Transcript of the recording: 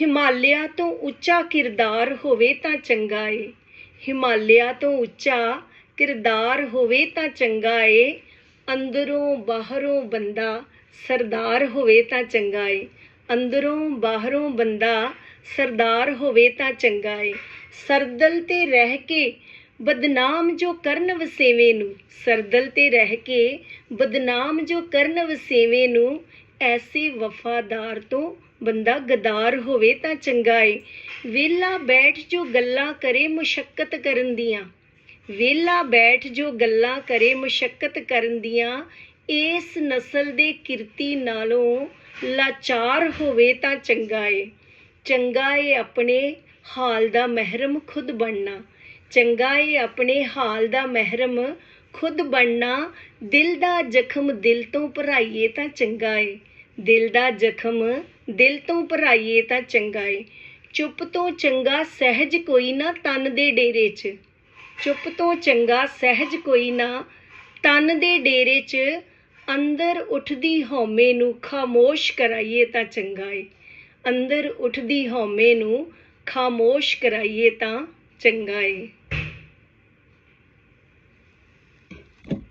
ਹਿਮਾਲਿਆ ਤੋਂ ਉੱਚਾ ਕਿਰਦਾਰ ਹੋਵੇ ਤਾਂ ਚੰਗਾ ਏ। ਹਿਮਾਲਿਆ ਤੋਂ ਉੱਚਾ ਕਿਰਦਾਰ ਹੋਵੇ ਤਾਂ ਚੰਗਾ ਏ। ਅੰਦਰੋਂ ਬਾਹਰੋਂ ਬੰਦਾ ਸਰਦਾਰ ਹੋਵੇ ਤਾਂ ਚੰਗਾ ਏ। ਅੰਦਰੋਂ ਬਾਹਰੋਂ ਬੰਦਾ ਸਰਦਾਰ ਹੋਵੇ ਤਾਂ ਚੰਗਾ ਏ। ਸਰਦਲ ਤੇ ਰਹਿ ਕੇ ਬਦਨਾਮ ਜੋ ਕਰਨ ਵਸੇਵੇਂ ਨੂੰ, ਸਰਦਲ ਤੇ ਰਹਿ ਕੇ ਬਦਨਾਮ ਜੋ ਕਰਨ ਵਸੇਵੇਂ ਨੂੰ ਐਸੇ ਵਫਾਦਾਰ ਤੋਂ ਬੰਦਾ ਗਦਾਰ ਹੋਵੇ ਤਾਂ ਚੰਗਾ ਏ। ਵਿਹਲਾ ਬੈਠ ਜੋ ਗੱਲਾਂ ਕਰੇ ਮੁਸ਼ੱਕਤ ਕਰਨ ਦੀਆਂ। ਵਿਹਲਾ ਬੈਠ ਜੋ ਗੱਲਾਂ ਕਰੇ ਮੁਸ਼ੱਕਤ ਕਰਨ ਦੀਆਂ। ਇਸ ਨਸਲ ਦੇ ਕਿਰਤੀ ਨਾਲੋਂ ਲਾਚਾਰ ਹੋਵੇ ਤਾਂ ਚੰਗਾ ਏ। ਚੰਗਾ ਏ ਆਪਣੇ ਹਾਲ ਦਾ ਮਹਿਰਮ ਖੁਦ ਬਣਨਾ। ਚੰਗਾ ਏ ਆਪਣੇ ਹਾਲ ਦਾ ਮਹਿਰਮ ਖੁਦ ਬਣਨਾ, ਦਿਲ ਦਾ ਜ਼ਖਮ ਦਿਲ ਤੋਂ ਭਰਾਈਏ ਤਾਂ ਚੰਗਾ ਏ। ਦਿਲ ਦਾ ਜ਼ਖਮ ਦਿਲ ਤੋਂ ਭਰਾਈਏ ਤਾਂ ਚੰਗਾ ਏ। ਚੁੱਪ ਤੋਂ ਚੰਗਾ ਸਹਿਜ ਕੋਈ ਨਾ ਤਨ ਦੇ ਡੇਰੇ 'ਚ। ਚੁੱਪ ਤੋਂ ਚੰਗਾ ਸਹਿਜ ਕੋਈ ਨਾ ਤਨ ਦੇ ਡੇਰੇ 'ਚ। ਅੰਦਰ ਉੱਠਦੀ ਹਉਮੈ ਨੂੰ ਖਾਮੋਸ਼ ਕਰਾਈਏ ਤਾਂ ਚੰਗਾ ਏ। ਅੰਦਰ ਉੱਠਦੀ ਹਉਮੈ ਨੂੰ ਖਾਮੋਸ਼ ਕਰਾਈਏ ਤਾਂ ਚੰਗਾ ਏ।